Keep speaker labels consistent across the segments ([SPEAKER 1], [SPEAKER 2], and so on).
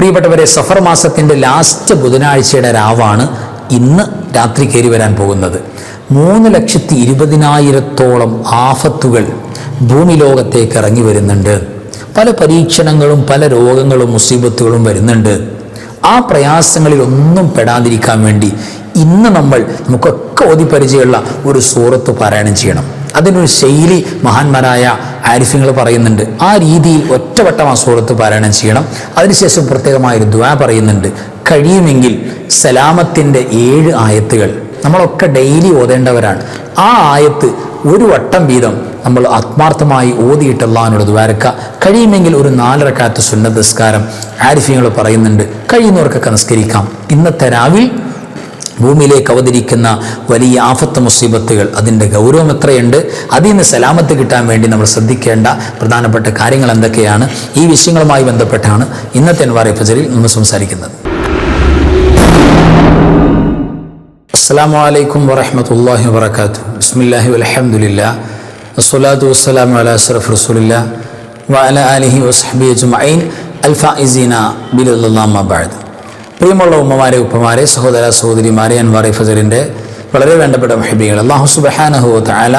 [SPEAKER 1] പ്രിയപ്പെട്ടവരെ സഫർ മാസത്തിന്റെ ലാസ്റ്റ് ബുധനാഴ്ചയുടെ രാവാണ് ഇന്ന് രാത്രി കയറി വരാൻ പോകുന്നത്. മൂന്ന് ലക്ഷത്തി ഇരുപതിനായിരത്തോളം ആഫത്തുകൾ ഭൂമി ലോകത്തേക്ക് ഇറങ്ങി വരുന്നുണ്ട്. പല പരീക്ഷണങ്ങളും പല രോഗങ്ങളും മുസീബത്തുകളും വരുന്നുണ്ട്. ആ പ്രയാസങ്ങളിലൊന്നും പെടാതിരിക്കാൻ വേണ്ടി ഇന്ന് നമ്മൾ നമുക്കൊക്കെ ഓതി പരിചയമുള്ള ഒരു സൂറത്ത് പാരായണം ചെയ്യണം. അതിനൊരു ശൈലി മഹാന്മാരായ ആരിഫ്യങ്ങൾ പറയുന്നുണ്ട്. ആ രീതിയിൽ ഒറ്റവട്ടം ആ സൂറത്ത് പാരായണം ചെയ്യണം. അതിനുശേഷം പ്രത്യേകമായൊരു ദ്വാ പറയുന്നുണ്ട്. കഴിയുമെങ്കിൽ സലാമത്തിന്റെ ഏഴ് ആയത്തുകൾ നമ്മളൊക്കെ ഡെയിലി ഓതേണ്ടവരാണ്. ആ ആയത്ത് ഒരു വട്ടം വീതം നമ്മൾ ആത്മാർത്ഥമായി ഓതിയിട്ട് അള്ളഹാനോട് ദ്വാരക്ക കഴിയുമെങ്കിൽ ഒരു നാലരക്കാത്ത സുന്നത്ത് നിസ്കാരം. ആരിഫ്യങ്ങൾ പറയുന്നുണ്ട് കഴിയുന്നവർക്കൊക്കെ നിസ്കരിക്കാം. ഇന്നത്തെ രാവിൽ ഭൂമിയിലേക്ക് അവതരിക്കുന്ന വലിയ ആഫത്ത് മുസീബത്തുകൾ അതിന്റെ ഗൗരവം എത്രയുണ്ട്? അതിൽ നിന്ന് സലാമത്ത് കിട്ടാൻ വേണ്ടി നമ്മൾ ശ്രദ്ധിക്കേണ്ട പ്രധാനപ്പെട്ട കാര്യങ്ങൾ എന്തൊക്കെയാണ്? ഈ വിഷയങ്ങളുമായി ബന്ധപ്പെട്ടാണ് ഇന്നത്തെ അൻവാറി ഫജറിൽ നമ്മൾ സംസാരിക്കുന്നത്. അസ്സാം വലൈക്കും വറഹമത്തല്ലാഹി വാത്തു ബിസ്മില്ലാഹി വലഹമുല്ല വസ്സലാത്തു വസ്സലാം അല അഷ്റഫ് റസൂലില്ല. വഅല അലിഹി വസ്ഹബി അജ്മഈൻ. അൽഫായിസീന ബിലുല്ലാമ ബഅദ്. പ്രിയമുള്ള ഉമ്മമാരെ ഉപ്പമാരെ സഹോദര സഹോദരിമാരെ അൻവാറി ഫസലിന്റെ വളരെ വേണ്ടപ്പെട്ട മഹബികൾ. അള്ളാഹു സുബഹാനഹു തആല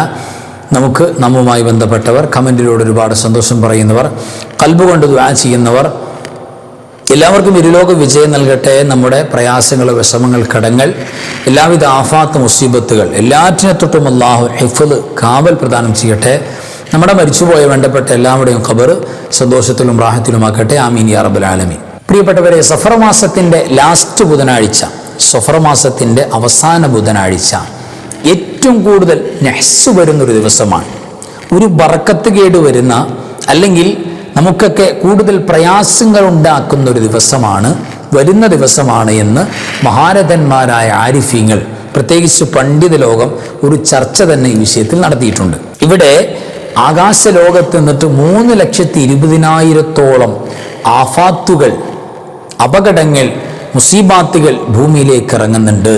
[SPEAKER 1] നമുക്ക് നമ്മുമായി ബന്ധപ്പെട്ടവർ കമന്റിലൂടെ ഒരുപാട് സന്തോഷം പറയുന്നവർ കൽബുകൊണ്ട് ദ്വാ ചെയ്യുന്നവർ എല്ലാവർക്കും ഇരുലോക വിജയം നൽകട്ടെ. നമ്മുടെ പ്രയാസങ്ങൾ വിഷമങ്ങൾ കടങ്ങൾ എല്ലാവിധ ആഫാത്ത് മുസീബത്തുകൾ എല്ലാറ്റിനെ തൊട്ടും അള്ളാഹു ഹിഫുദ് കാവൽ പ്രദാനം ചെയ്യട്ടെ. നമ്മുടെ മരിച്ചുപോയ വേണ്ടപ്പെട്ട എല്ലാവരുടെയും ഖബർ സന്തോഷത്തിലും റാഹത്തിലുമാക്കട്ടെ ആമീൻ യാ റബ്ബൽ ആലമീൻ. പ്രിയപ്പെട്ടവരെ സഫർ മാസത്തിന്റെ ലാസ്റ്റ് ബുധനാഴ്ച സഫർ മാസത്തിന്റെ അവസാന ബുധനാഴ്ച ഏറ്റവും കൂടുതൽ നെഹ്സ് വരുന്നൊരു ദിവസമാണ്. ഒരു ബറക്കത്ത് കേട് വരുന്ന അല്ലെങ്കിൽ നമുക്കൊക്കെ കൂടുതൽ പ്രയാസങ്ങൾ ഉണ്ടാക്കുന്ന ഒരു ദിവസമാണ് വരുന്ന ദിവസമാണ് എന്ന് മഹാരഥന്മാരായ ആരിഫീങ്ങൾ പ്രത്യേകിച്ച് പണ്ഡിത ലോകം ഒരു ചർച്ച തന്നെ ഈ വിഷയത്തിൽ നടത്തിയിട്ടുണ്ട്. ഇവിടെ ആകാശ ലോകത്ത് നിന്നിട്ട് മൂന്ന് ലക്ഷത്തി ഇരുപതിനായിരത്തോളം ആഫാത്തുകൾ അപകടങ്ങൾ മുസീബാത്തുകൾ ഭൂമിയിലേക്ക് ഇറങ്ങുന്നുണ്ട്.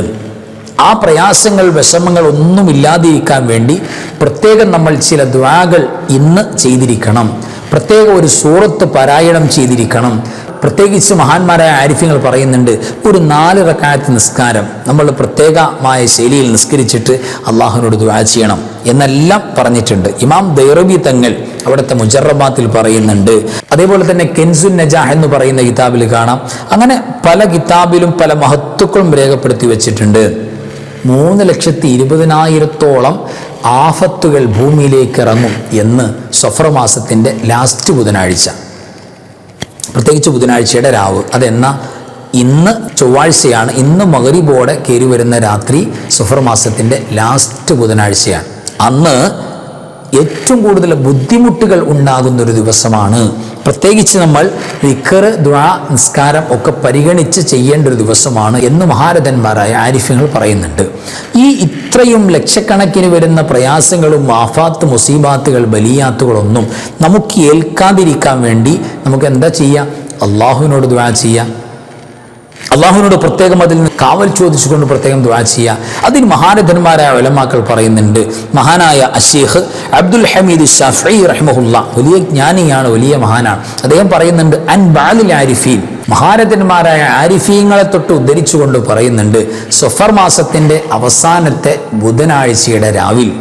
[SPEAKER 1] ആ പ്രയാസങ്ങൾ വിഷമങ്ങൾ ഒന്നും ഇല്ലാതിരിക്കാൻ വേണ്ടി പ്രത്യേകം നമ്മൾ ചില ദ്വാകൾ ഇന്ന് ചെയ്തിരിക്കണം. പ്രത്യേക ഒരു സൂറത്ത് പാരായണം ചെയ്തിരിക്കണം. പ്രത്യേകിച്ച് മഹാന്മാരായ ആരിഫ്യങ്ങൾ പറയുന്നുണ്ട് ഒരു നാല് റക്കായത്ത് നിസ്കാരം നമ്മൾ പ്രത്യേകമായ ശൈലിയിൽ നിസ്കരിച്ചിട്ട് അള്ളാഹുവിനോട് ദുരാ ചെയ്യണം എന്നെല്ലാം പറഞ്ഞിട്ടുണ്ട്. ഇമാം ദൈറബി തങ്ങൾ അവിടുത്തെ മുജറബാത്തിൽ പറയുന്നുണ്ട്. അതേപോലെ തന്നെ കെൻസുൻ നജാഹ് എന്ന് പറയുന്ന കിതാബിൽ കാണാം. അങ്ങനെ പല കിതാബിലും പല മഹത്വക്കളും രേഖപ്പെടുത്തി വെച്ചിട്ടുണ്ട്. മൂന്ന് ലക്ഷത്തി ഇരുപതിനായിരത്തോളം ആഫത്തുകൾ ഭൂമിയിലേക്ക് ഇറങ്ങും എന്ന് സഫർ മാസത്തിന്റെ ലാസ്റ്റ് ബുധനാഴ്ച. പ്രത്യേകിച്ച് ബുധനാഴ്ചയുടെ രാവ്. അതെന്ന ഇന്ന് ചൊവ്വാഴ്ചയാണ് ഇന്ന് മകരിബോടെ കയറി വരുന്ന രാത്രി സഫർ മാസത്തിന്റെ ലാസ്റ്റ് ബുധനാഴ്ചയാണ്. അന്ന് ഏറ്റവും കൂടുതൽ ബുദ്ധിമുട്ടുകൾ ഉണ്ടാകുന്നൊരു ദിവസമാണ് പ്രത്യേകിച്ച് നമ്മൾ റിക്കർ ദ്വാ നിസ്കാരം ഒക്കെ പരിഗണിച്ച് ചെയ്യേണ്ട ഒരു ദിവസമാണ് എന്ന് മഹാരഥന്മാരായ ആരിഫ്യങ്ങൾ പറയുന്നുണ്ട്. ഈ ഇത്രയും ലക്ഷക്കണക്കിന് വരുന്ന പ്രയാസങ്ങളും ആഫാത്ത് മുസീബാത്തുകൾ ബലിയാത്തുകളൊന്നും നമുക്ക് ഏൽക്കാതിരിക്കാൻ വേണ്ടി നമുക്ക് എന്താ ചെയ്യുക അള്ളാഹുവിനോട് ദ്വാ ചെയ്യാം. അള്ളാഹുവിനോട് പ്രത്യേകം അതിൽ നിന്ന് കാവൽ ചോദിച്ചുകൊണ്ട് പ്രത്യേകം ദ്വാ ചെയ്യുക. അതിന് മഹാരഥന്മാരായ ഒലമാക്കൾ പറയുന്നുണ്ട് മഹാനായ അഷേഖ് അബ്ദുൽ ഹമീദ് ഷഫി റഹ്മുല്ല വലിയ ജ്ഞാനിയാണ് വലിയ മഹാനാണ്. അദ്ദേഹം പറയുന്നുണ്ട് അൻ ബാലിൽ ആരിഫീൻ. മഹാരഥന്മാരായ ആരിഫീങ്ങളെ തൊട്ട് ഉദ്ധരിച്ചുകൊണ്ട് പറയുന്നുണ്ട് സൊഫർ മാസത്തിന്റെ അവസാനത്തെ ബുധനാഴ്ചയുടെ രാവിൽ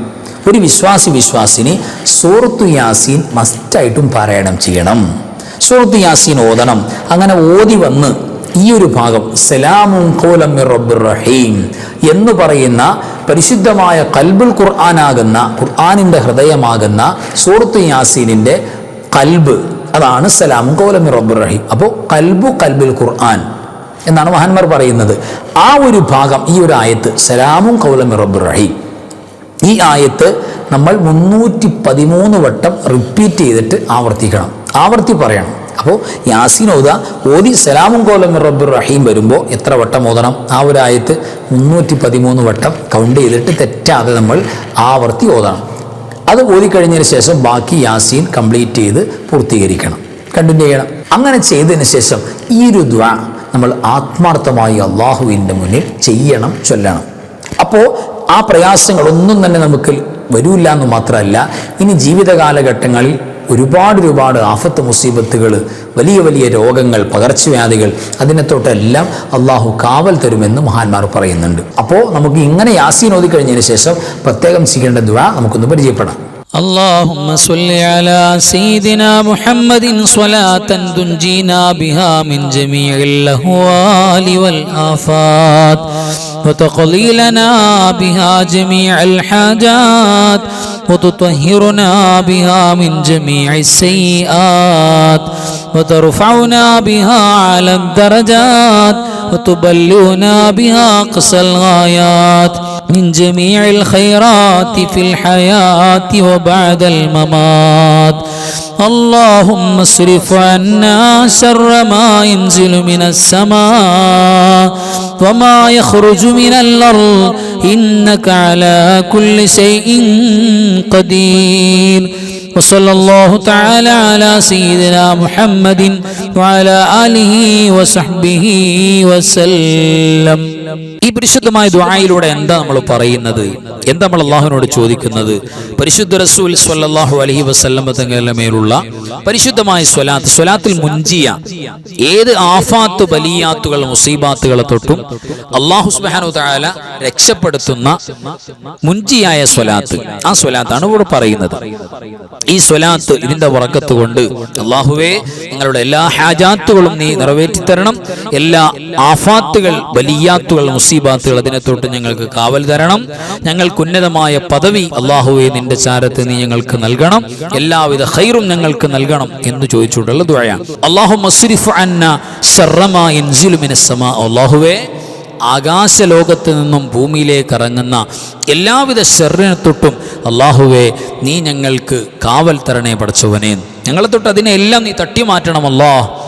[SPEAKER 1] ഒരു വിശ്വാസി വിശ്വാസിനി സൂറത്തു യാസീൻ മസ്റ്റായിട്ടും പാരായണം ചെയ്യണം. സൂറത്ത് യാസീൻ ഓതണം. അങ്ങനെ ഓതി വന്ന് ഈ ഒരു ഭാഗം സലാമും കോലം റഹീം എന്ന് പറയുന്ന പരിശുദ്ധമായ കൽബുൽ ഖുർആാനാകുന്ന ഖുർആാനിന്റെ ഹൃദയമാകുന്ന സൂറത്ത് യാസീനിന്റെ കൽബ് അതാണ് സലാമും കോലം റഹീം അപ്പോൾ കൽബു കൽബുൽ ഖുർആൻ എന്നാണ് മഹാന്മാർ പറയുന്നത്. ആ ഒരു ഭാഗം ഈ ഒരു ആയത്ത് സലാമും കൗലം റഹീം ഈ ആയത്ത് നമ്മൾ മുന്നൂറ്റി പതിമൂന്ന് വട്ടം റിപ്പീറ്റ് ചെയ്തിട്ട് ആവർത്തിക്കണം. ആവർത്തി പറയണം. അപ്പോൾ യാസീൻ ഓത ഓതി സലാമും കോലം റബ്ബുർ റഹീം വരുമ്പോൾ എത്ര വട്ടം ഓതണം? ആ ഒരു ആയത്ത് മുന്നൂറ്റി പതിമൂന്ന് വട്ടം കൗണ്ട് ചെയ്തിട്ട് തെറ്റാതെ നമ്മൾ ആവർത്തി ഓതണം. അത് ഓതിക്കഴിഞ്ഞതിന് ശേഷം ബാക്കി യാസീൻ കംപ്ലീറ്റ് ചെയ്ത് പൂർത്തീകരിക്കണം. കണ്ടിന്യൂ ചെയ്യണം. അങ്ങനെ ചെയ്തതിന് ശേഷം ഈ ഒരു ദ്വ നമ്മൾ ആത്മാർത്ഥമായി അള്ളാഹുവിന്റെ മുന്നിൽ ചെയ്യണം ചൊല്ലണം. അപ്പോൾ ആ പ്രയാസങ്ങളൊന്നും തന്നെ നമുക്ക് വരില്ല എന്ന് മാത്രമല്ല ഇനി ജീവിത കാലഘട്ടങ്ങളിൽ ഒരുപാട് ഒരുപാട് ആഫത്ത് മുസീബത്തുകൾ
[SPEAKER 2] വലിയ വലിയ രോഗങ്ങൾ പകർച്ചവ്യാധികൾ അതിനെ തൊട്ടെല്ലാം അള്ളാഹു കാവൽ തരുമെന്ന് മഹാന്മാർ പറയുന്നുണ്ട് അപ്പോൾ നമുക്ക് ഇങ്ങനെ യാസീൻ ഓതി കഴിഞ്ഞതിന് ശേഷം പ്രത്യേകം ചെയ്യേണ്ട ദ്വാ നമുക്കൊന്ന് പരിചയപ്പെടാം
[SPEAKER 1] اللهم صل على سيدنا محمد صلاة تنجينا بها من جميع الأهوال والآفات وتقضي لنا بها جميع الحاجات وتطهرنا بها من جميع السيئات وترفعنا بها على الدرجات وتبلغنا بها أقصى الغايات من جميع الخيرات في الحياة وبعد الممات. اللهم اصرف عنا شر ما ينزل من السماء وما يخرج من الأرض إنك على كل شيء قدير وصلى الله تعالى على سيدنا محمد وعلى آله وصحبه وسلم ഈ പരിശുദ്ധമായ ദുആയിലൂടെ എന്താ നമ്മൾ പറയുന്നത് എന്താ നമ്മൾ അള്ളാഹുവിനോട് ചോദിക്കുന്നത് പരിശുദ്ധ റസൂൽ സ്വല്ലല്ലാഹു അലൈഹി വസല്ലം തങ്ങളുടെ മേലുള്ള പരിശുദ്ധമായ സ്വലാത്ത് സ്വലാത്തിൽ മുൻജിയ ഏത് ആഫാത്ത് ബലിയാത്തുകൾ മുസീബാത്തുകളെ തൊട്ടും അള്ളാഹു സുബ്ഹാനഹു തആല രക്ഷപ്പെടുത്തുന്ന മുൻജിയായ സ്വലാത്ത്. ആ സ്വലാത്താണ് ഇവിടെ പറയുന്നത്. ഈ സ്വലാത്ത് ഇതിന്റെ വറക്കത്ത് കൊണ്ട് അള്ളാഹുവേ നിങ്ങളുടെ എല്ലാ ഹാജാത്തുകളും നീ നിറവേറ്റി തരണം എല്ലാ ആഫാത്തുകൾ വലിയാത്തുകൾ മുസീബാത്തുകൾ അതിനെ തൊട്ട് ഞങ്ങൾക്ക് കാവൽ തരണം. ഞങ്ങൾക്ക് ഉന്നതമായ പദവി അള്ളാഹുവെ നിന്റെ ചാരത്ത് നീ ഞങ്ങൾക്ക് നൽകണം. എല്ലാവിധ ഹൈറും ഞങ്ങൾക്ക് നൽകണം എന്ന് ചോദിച്ചുകൊണ്ടുള്ള ദുഴയാണ് അള്ളാഹു അള്ളാഹുവേ ആകാശ ലോകത്ത് നിന്നും ഭൂമിയിലേക്ക് ഇറങ്ങുന്ന എല്ലാവിധ ശരീരനെ തൊട്ടും അള്ളാഹുവെ നീ ഞങ്ങൾക്ക് കാവൽ തരണേ പഠിച്ചവനെ ഞങ്ങളെ തൊട്ട് അതിനെ എല്ലാം നീ തട്ടി മാറ്റണമല്ലോ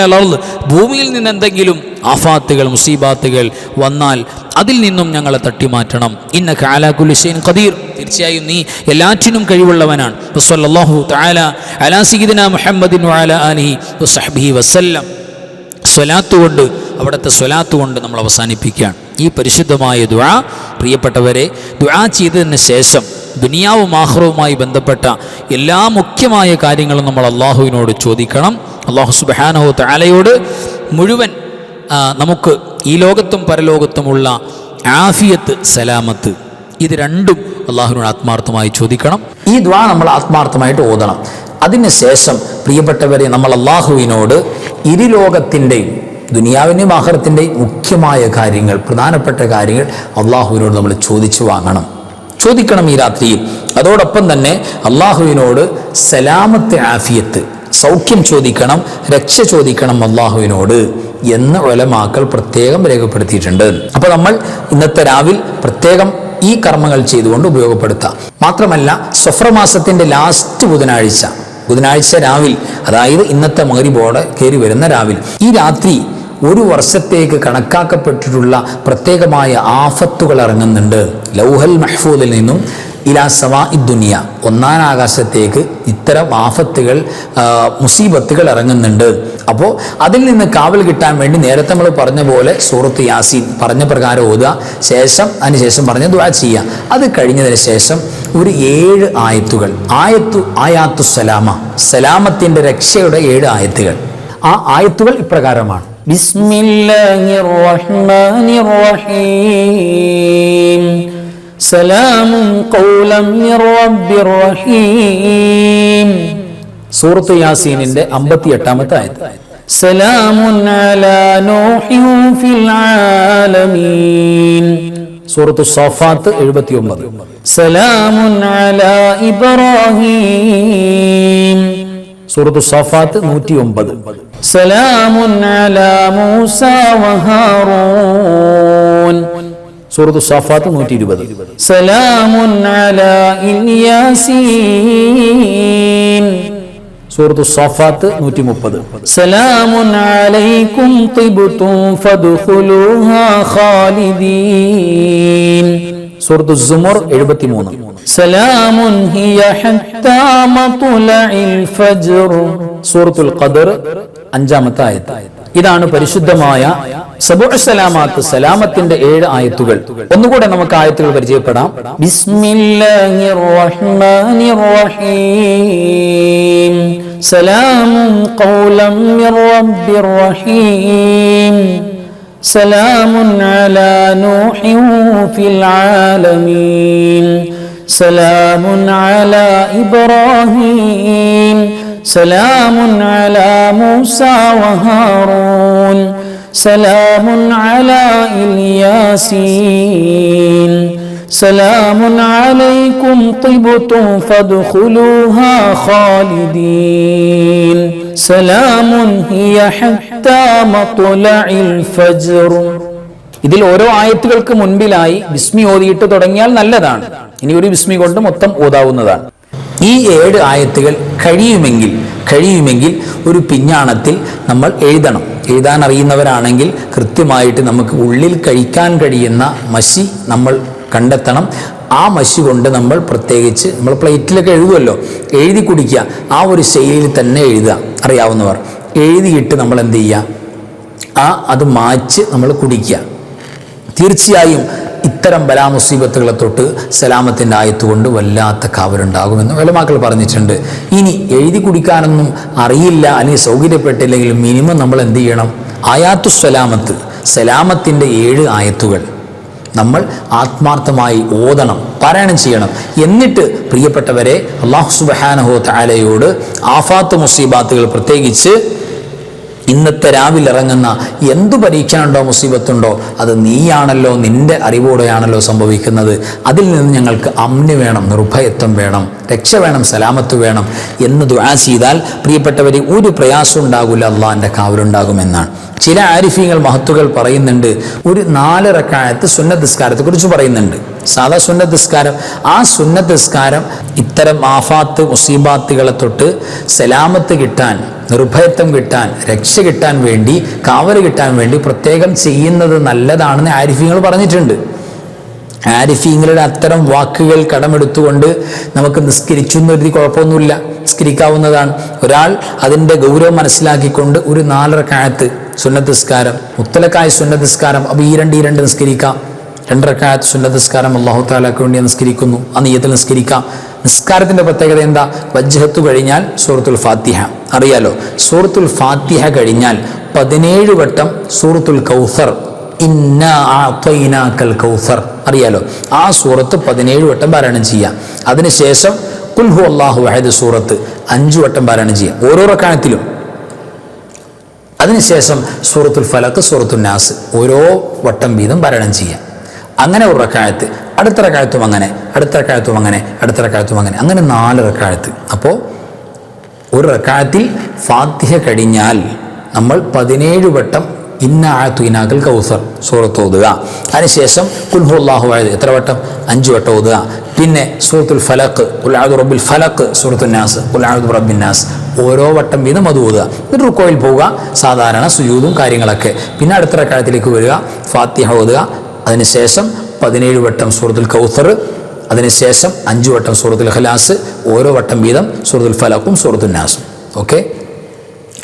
[SPEAKER 1] അള്ളാഹ് ഭൂമിയിൽ നിന്ന് എന്തെങ്കിലും ആഫാത്തുകൾ മുസീബാത്തുകൾ വന്നാൽ അതിൽ നിന്നും ഞങ്ങളെ തട്ടി മാറ്റണം ഇന്ന കാലാകുലിസൈൻ ഖദീർ. തീർച്ചയായും നീ എല്ലാറ്റിനും കഴിവുള്ളവനാണ്. അലാ മുഹമ്മദിൻ വസല്ലം. സ്വലാത്ത് കൊണ്ട് അവിടുത്തെ സ്വലാത്ത് കൊണ്ട് നമ്മൾ അവസാനിപ്പിക്കുകയാണ്. ഈ പരിശുദ്ധമായ ദുആ പ്രിയപ്പെട്ടവരെ ദുആ ചെയ്തതിന് ശേഷം ദുനിയാവും ആഹ്റവുമായി ബന്ധപ്പെട്ട എല്ലാ മുഖ്യമായ കാര്യങ്ങളും നമ്മൾ അള്ളാഹുവിനോട് ചോദിക്കണം. അള്ളാഹു സുബാനഹു താലയോട് മുഴുവൻ നമുക്ക് ഈ ലോകത്തും പരലോകത്തുമുള്ള ആഫിയത്ത് സലാമത്ത് ഇത് രണ്ടും അള്ളാഹുവിനോട് ആത്മാർത്ഥമായി ചോദിക്കണം.
[SPEAKER 2] ഈ ദ്വാ നമ്മൾ ആത്മാർത്ഥമായിട്ട് ഓതണം. അതിനുശേഷം പ്രിയപ്പെട്ടവരെ നമ്മൾ അള്ളാഹുവിനോട് ഇരുലോകത്തിന്റെയും ദുനിയാവിന്റെയും ആഹ്റത്തിന്റെയും മുഖ്യമായ കാര്യങ്ങൾ പ്രധാനപ്പെട്ട കാര്യങ്ങൾ അള്ളാഹുവിനോട് നമ്മൾ ചോദിച്ചു വാങ്ങണം. ചോദിക്കണം ഈ രാത്രിയിൽ. അതോടൊപ്പം തന്നെ അള്ളാഹുവിനോട് സലാമത്തെ ആഫിയത്ത് സൗഖ്യം ചോദിക്കണം രക്ഷ ചോദിക്കണം അള്ളാഹുവിനോട് എന്ന ഒലമാക്കൾ പ്രത്യേകം രേഖപ്പെടുത്തിയിട്ടുണ്ട്. അപ്പോൾ നമ്മൾ ഇന്നത്തെ രാവിൽ പ്രത്യേകം ഈ കർമ്മങ്ങൾ ചെയ്തുകൊണ്ട് ഉപയോഗപ്പെടുത്താം. മാത്രമല്ല സ്വഫ്രമാസത്തിന്റെ ലാസ്റ്റ് ബുധനാഴ്ച ബുധനാഴ്ച രാവിൽ അതായത് ഇന്നത്തെ മകരിബോടെ കയറി വരുന്ന രാവിൽ ഈ രാത്രി ഒരു വർഷത്തേക്ക് കണക്കാക്കപ്പെട്ടിട്ടുള്ള പ്രത്യേകമായ ആഫത്തുകൾ ഇറങ്ങുന്നുണ്ട് ലൗഹൽ മെഹ്ഫൂദിൽ നിന്നും ഇലാസവാ ഇദ്ദുനിയ ഒന്നാം ആകാശത്തേക്ക് ഇത്തരം ആഫത്തുകൾ മുസീബത്തുകൾ ഇറങ്ങുന്നുണ്ട്. അപ്പോൾ അതിൽ നിന്ന് കാവൽ കിട്ടാൻ വേണ്ടി നേരത്തെ നമ്മൾ പറഞ്ഞ പോലെ സൂറത്ത് യാസീൻ പറഞ്ഞ പ്രകാരം ഓതുക. ശേഷം അതിനുശേഷം പറഞ്ഞ ദ്വാ ചെയ്യുക. അത് കഴിഞ്ഞതിന് ശേഷം ഒരു ഏഴ് ആയത്തുകൾ. ആയത്തു ആയാത്തു സലാമ. സലാമത്തിന്റെ രക്ഷയുടെ ഏഴ് ആയത്തുകൾ. ആ ആയത്തുകൾ ഇപ്രകാരമാണ്.
[SPEAKER 1] ബിസ്മില്ലാഹിർ റഹ്മാനിർ റഹീം. സലാമും കൗലം റഹീം.
[SPEAKER 2] സൂറത്ത് യാസീനിന്റെ അമ്പത്തി എട്ടാമത്തെ
[SPEAKER 1] ആയത്. സലാമുൻ ഫിൽ ആലമീൻ.
[SPEAKER 2] സൂറത്ത് സഫാത്ത് എഴുപത്തി ഒമ്പത്
[SPEAKER 1] സലാമുൻ ഇബ്രാഹിം.
[SPEAKER 2] സൂറത്തു സഫാത്ത് നൂറ്റി ഒമ്പത്
[SPEAKER 1] സലാമുൻ മൂസ വഹാറൂൻ.
[SPEAKER 2] സൂറത്ത് സഫാത്ത് നൂറ്റി ഇരുപത് സൂറത്ത് സഫാത്ത് നൂറ്റി മുപ്പത് സൂറത്ത് സുമർ എഴുപത്തി മൂന്ന് സൂറത്തുൽ ഖദർ അഞ്ചാമത്തെ ആയത്ത്. ഇതാണ് പരിശുദ്ധമായ സബുഅസലാമാക്ക് സലാമത്തിന്റെ ഏഴ് ആയത്തുകൾ. ഒന്നുകൂടെ നമുക്ക് ആയത്തുകൾ പരിചയപ്പെടാം.
[SPEAKER 1] ബിസ്മില്ലാഹിർ റഹ്മാനിർ
[SPEAKER 2] റഹീം ഖൗലം മിർ റഹീം സലാമുൻ അലാ ഫിൽ ആലമീൻ. സലാമുൻ അലാ سلام على موسى وهارون سلام على الياسين سلام عليكم طبتم فادخلوها خالدين سلام هي حتى مطلع الفجر
[SPEAKER 1] ഇതിൽ ഓരോ ആയത്തുകൾക്ക് മുൻപിലായി ബിസ്മി ഓതിയിട്ട് തുടങ്ങിയാൽ നല്ലതാണ് ഇനി ഒരു ബിസ്മി കൊണ്ട് മൊത്തം ഓതാവുന്നതാണ് ഈ ഏഴ് ആയത്തുകൾ കഴിയുമെങ്കിൽ കഴിയുമെങ്കിൽ ഒരു പിഞ്ഞാണത്തിൽ നമ്മൾ എഴുതണം. എഴുതാൻ അറിയുന്നവരാണെങ്കിൽ കൃത്യമായിട്ട് നമുക്ക് ഉള്ളിൽ കഴിക്കാൻ കഴിയുന്ന മഷി നമ്മൾ കണ്ടെത്തണം. ആ മഷി കൊണ്ട് നമ്മൾ പ്രത്യേകിച്ച് നമ്മൾ പ്ലേറ്റിലൊക്കെ എഴുതുമല്ലോ എഴുതി കുടിക്കുക. ആ ഒരു ശൈലിയിൽ തന്നെ എഴുതുക. അറിയാവുന്നവർ. എഴുതിയിട്ട് നമ്മൾ എന്ത് ചെയ്യുക? ആ അത് മാച്ച് നമ്മൾ കുടിക്കുക. തീർച്ചയായും ഇത്തരം ബലാമുസീബത്തുകളെ തൊട്ട് സലാമത്തിന്റെ ആയത്തുകൊണ്ട് വല്ലാത്ത കാവലുണ്ടാകുമെന്ന് വലമാക്കൾ പറഞ്ഞിട്ടുണ്ട്. ഇനി എഴുതി കുടിക്കാനൊന്നും അറിയില്ല അല്ലെങ്കിൽ സൗകര്യപ്പെട്ടില്ലെങ്കിൽ മിനിമം നമ്മൾ എന്ത് ചെയ്യണം? ആയാത്തു സലാമത്ത് സലാമത്തിന്റെ ഏഴ് ആയത്തുകൾ നമ്മൾ ആത്മാർത്ഥമായി ഓതണം പാരായണം ചെയ്യണം. എന്നിട്ട് പ്രിയപ്പെട്ടവരെ അള്ളാഹു സുബഹാനഹോ താലയോട് ആഫാത്ത് മുസീബാത്തുകൾ പ്രത്യേകിച്ച് ഇന്നത്തെ രാവിലെ ഇറങ്ങുന്ന എന്തു പരീക്ഷണമുണ്ടോ മുസീബത്തുണ്ടോ അത് നീയാണല്ലോ നിന്റെ അറിവോടെയാണല്ലോ സംഭവിക്കുന്നത്. അതിൽ നിന്ന് ഞങ്ങൾക്ക് അമ്ന് വേണം നിർഭയത്വം വേണം രക്ഷ വേണം സലാമത്ത് വേണം എന്ന് ദുആ ചെയ്താൽ പ്രിയപ്പെട്ടവരെ ഒരു പ്രയാസം ഉണ്ടാകില്ല അള്ളാഹിന്റെ കാവലുണ്ടാകുമെന്നാണ്. ചില ആരിഫീങ്ങൾ മഹത്തുകൾ പറയുന്നുണ്ട് ഒരു നാല് റക്കായത്ത് സുന്നത്ത് പറയുന്നുണ്ട്. സാധാ സുന്നദ്സ്കാരം ആ സുന്നത്തിസ്കാരം ഇത്തരം ആഫാത്ത് മുസീബാത്തുകളെ തൊട്ട് സലാമത്ത് കിട്ടാൻ നിർഭയത്വം കിട്ടാൻ രക്ഷ കിട്ടാൻ വേണ്ടി കാവൽ കിട്ടാൻ വേണ്ടി പ്രത്യേകം ചെയ്യുന്നത് നല്ലതാണെന്ന് ആരിഫീങ്ങൾ പറഞ്ഞിട്ടുണ്ട്. ആരിഫീങ്ങളുടെ അത്തരം വാക്കുകൾ കടമെടുത്തുകൊണ്ട് നമുക്ക് നിസ്കരിച്ചു എന്നൊരു കുഴപ്പമൊന്നുമില്ല. നിസ്കരിക്കാവുന്നതാണ്. ഒരാൾ അതിന്റെ ഗൗരവം മനസ്സിലാക്കിക്കൊണ്ട് ഒരു നാലര കാലത്ത് സുന്നത്തിസ്കാരം മുത്തലക്കായ സുന്നത്തിസ്കാരം അപ്പോൾ ഈ രണ്ട് ഈ രണ്ട് നിസ്കരിക്കാം. രണ്ടരക്കാലത്ത് നിസ്കാരം അള്ളാഹു താലാക്ക് വേണ്ടി നിസ്കരിക്കുന്നു. ആ നീയത്തിൽ നിസ്കരിക്കാം. നിസ്കാരത്തിന്റെ പ്രത്യേകത എന്താ? വജ്ജഹത്ത് കഴിഞ്ഞാൽ സൂറത്തുൽ ഫാത്തിഹ. അറിയാലോ? സൂറത്തുൽ ഫാത്തിഹ കഴിഞ്ഞാൽ പതിനേഴ് വട്ടം സൂറത്തുൽ കൗസർ. ഇന്ന ആൽ കൗസർ. അറിയാലോ? ആ സൂറത്ത് പതിനേഴ് വട്ടം പാരായണം ചെയ്യാം. അതിനുശേഷം കുൽഹു അള്ളാഹു വഹദ് സൂറത്ത് അഞ്ചു വട്ടം പാരായണം ചെയ്യാം. ഓരോ റക്കാനത്തിലും അതിനുശേഷം സൂറത്തുൽ ഫലക്ക് സൂറത്തുൽ നാസ്. ഓരോ വട്ടം വീതം പാരായണം ചെയ്യാം. അങ്ങനെ ഒരു റക്കായത്ത് അടുത്ത റക്കായത്തും അങ്ങനെ അടുത്ത റക്കായത്തും അങ്ങനെ അടുത്ത റക്കായത്തും അങ്ങനെ അങ്ങനെ നാല് റക്കായത്ത്. അപ്പോൾ ഒരു റക്കായത്തിൽ ഫാത്തിഹ കഴിഞ്ഞാൽ നമ്മൾ പതിനേഴ് വട്ടം ഇന്ന ആഴത്തു ഇനാകൽ കൗസർ സൂറത്ത് ഓതുക. അതിനുശേഷം കുൽഹുല്ലാഹു ആയത് എത്ര വട്ടം? അഞ്ച് വട്ടം ഓതുക. പിന്നെ സൂറത്തുൽ ഫലക്ക് ഉലാദു റബ്ബിൽ ഫലക്ക് സൂറത്തുൽ നാസ് ഉലാദു റബ്ബിൻ നാസ് ഓരോ വട്ടം വീതം അത് ഓതുക. എന്നിട്ട് റുക്കോയിൽ പോവുക സാധാരണ സുയൂതും കാര്യങ്ങളൊക്കെ. പിന്നെ അടുത്ത റക്കായത്തിലേക്ക് വരിക ഫാത്തിഹ ഓതുക. അതിനുശേഷം പതിനേഴ് വട്ടം സൂറത്തുൽ കൗസർ അതിനുശേഷം അഞ്ച് വട്ടം സൂറത്തുൽ ഖലാസ് ഓരോ വട്ടം വീതം സൂറത്തുൽ ഫലക്കും സൂറത്തുൽ നാസും. ഓക്കെ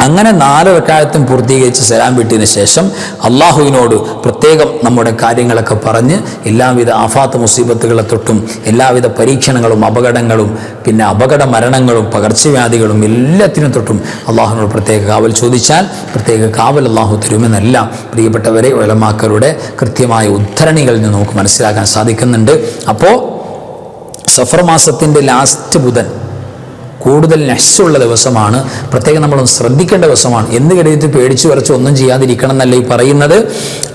[SPEAKER 1] അങ്ങനെ നാല് റക്കായത്തും പൂർത്തീകരിച്ച് സലാം വിട്ടതിന് ശേഷം അള്ളാഹുവിനോട് പ്രത്യേകം നമ്മുടെ കാര്യങ്ങളൊക്കെ പറഞ്ഞ് എല്ലാവിധ ആഫാത്ത് മുസീബത്തുകളെ തൊട്ടും എല്ലാവിധ പരീക്ഷണങ്ങളും അപകടങ്ങളും പിന്നെ അപകട മരണങ്ങളും പകർച്ചവ്യാധികളും എല്ലാത്തിനും തൊട്ടും അള്ളാഹുവിനോട് പ്രത്യേക കാവൽ ചോദിച്ചാൽ പ്രത്യേക കാവൽ അള്ളാഹു തരുമെന്നല്ല പ്രിയപ്പെട്ടവരെ ഒലമാക്കരുടെ കൃത്യമായ ഉദ്ധരണികളിൽ നിന്ന് നമുക്ക് മനസ്സിലാക്കാൻ സാധിക്കുന്നുണ്ട്. അപ്പോൾ സഫർ മാസത്തിന്റെ ലാസ്റ്റ് ബുധൻ കൂടുതൽ നശുള്ള ദിവസമാണ്. പ്രത്യേകം നമ്മൾ ശ്രദ്ധിക്കേണ്ട ദിവസമാണ്. എന്ന് കരുതിയിട്ട് പേടിച്ചു വരച്ച് ഒന്നും ചെയ്യാതിരിക്കണം എന്നല്ല ഈ പറയുന്നത്?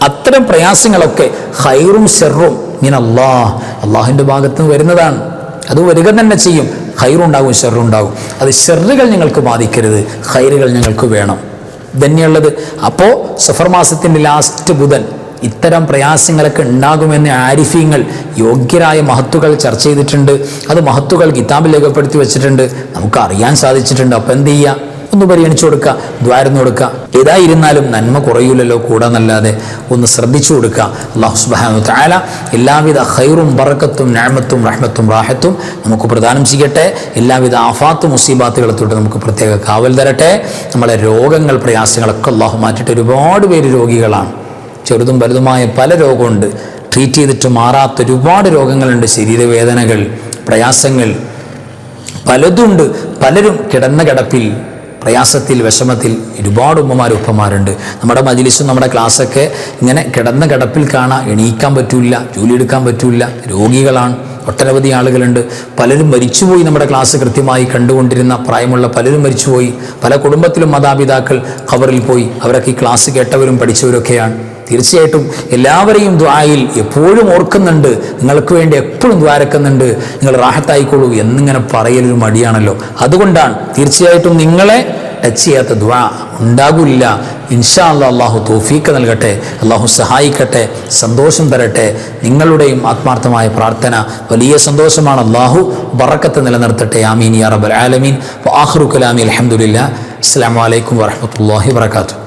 [SPEAKER 1] അത്തരം പ്രയാസങ്ങളൊക്കെ ഹൈറും ഷെറും ഇങ്ങനെ അള്ളാഹ് അള്ളാഹുവിന്റെ ഭാഗത്ത് നിന്ന് വരുന്നതാണ്. അത് വരിക തന്നെ ചെയ്യും. ഹൈറുണ്ടാകും ഷെറുണ്ടാകും അത് ഷെറുകൾ ഞങ്ങൾക്ക് ബാധിക്കരുത്. ഹൈറുകൾ ഞങ്ങൾക്ക് വേണം. ഇതന്നെയുള്ളത്. അപ്പോൾ സഫർ മാസത്തിന്റെ ലാസ്റ്റ് ബുധൻ ഇത്തരം പ്രയാസങ്ങളൊക്കെ ഉണ്ടാകുമെന്ന് ആരിഫീങ്ങൾ യോഗ്യരായ മഹത്തുകൾ ചർച്ച ചെയ്തിട്ടുണ്ട്. അത് മഹത്തുകൾ കിതാബിൽ രേഖപ്പെടുത്തി വെച്ചിട്ടുണ്ട്. നമുക്ക് അറിയാൻ സാധിച്ചിട്ടുണ്ട്. അപ്പം എന്ത് ചെയ്യുക ഒന്ന് പരിഗണിച്ചു കൊടുക്കുക. ദ്വാരം കൊടുക്കുക. ഏതായിരുന്നാലും നന്മ കുറയൂലല്ലോ കൂടാന്നല്ലാതെ. ഒന്ന് ശ്രദ്ധിച്ചു കൊടുക്കുക. അള്ളാഹു സുബാനു താല എല്ലാവിധ ഹൈറും ബറക്കത്തും ഞാമത്തും റഹ്മത്തും റാഹത്തും നമുക്ക് പ്രദാനം ചെയ്യട്ടെ. എല്ലാവിധ ആഫാത്ത് മുസീബാത്തുകളെ തൊട്ട് നമുക്ക് പ്രത്യേക കാവൽ തരട്ടെ. നമ്മളെ രോഗങ്ങൾ പ്രയാസങ്ങളൊക്കെ അള്ളാഹു മാറ്റിയിട്ട് ഒരുപാട് പേര് രോഗികളാണ്. ചെറുതും വലുതുമായ പല രോഗമുണ്ട്. ട്രീറ്റ് ചെയ്തിട്ട് മാറാത്ത ഒരുപാട് രോഗങ്ങളുണ്ട്. ശരീരവേദനകൾ പ്രയാസങ്ങൾ. പലതുണ്ട്. പലരും കിടന്ന കിടപ്പിൽ പ്രയാസത്തിൽ വിഷമത്തിൽ ഒരുപാട് ഉമ്മമാർ ഉപ്പമാരുണ്ട്. നമ്മുടെ മജിലിസും നമ്മുടെ ക്ലാസ്സൊക്കെ ഇങ്ങനെ കിടന്ന കിടപ്പിൽ കാണാൻ എണീക്കാൻ പറ്റില്ല ജോലി എടുക്കാൻ പറ്റില്ല രോഗികളാണ് ഒട്ടനവധി ആളുകളുണ്ട്. പലരും മരിച്ചുപോയി നമ്മുടെ ക്ലാസ് കൃത്യമായി കണ്ടുകൊണ്ടിരുന്ന പ്രായമുള്ള പലരും മരിച്ചുപോയി. പല കുടുംബത്തിലും മാതാപിതാക്കൾ ഖബറിൽ പോയി. അവരൊക്കെ ഈ ക്ലാസ് കേട്ടവരും പഠിച്ചവരൊക്കെയാണ്. തീർച്ചയായിട്ടും എല്ലാവരെയും ദ്വായിൽ എപ്പോഴും ഓർക്കുന്നുണ്ട്. നിങ്ങൾക്ക് വേണ്ടി എപ്പോഴും ദ്വാരക്കുന്നുണ്ട്. നിങ്ങൾ റാഹത്തായിക്കോളൂ എന്നിങ്ങനെ പറയലൊരു മടിയാണല്ലോ. അതുകൊണ്ടാണ് തീർച്ചയായിട്ടും നിങ്ങളെ ടച്ച് ചെയ്യാത്ത ദ്വാ ഉണ്ടാകില്ല. ഇൻഷാ അല്ലാ അള്ളാഹു തോഫീക്ക് നൽകട്ടെ അള്ളാഹു സഹായിക്കട്ടെ സന്തോഷം തരട്ടെ. നിങ്ങളുടെയും ആത്മാർത്ഥമായ പ്രാർത്ഥന വലിയ സന്തോഷമാണ്. അള്ളാഹു ബറക്കത്ത് നിലനിർത്തട്ടെ. ആമീൻ യാ റബ്ബൽ ആലമീൻ. ആഹ്റു കലാമി അലഹമുല്ല അസ്സലാമു വലൈക്കും വറഹ്മത്തുള്ളാഹി വബറകാതുഹു.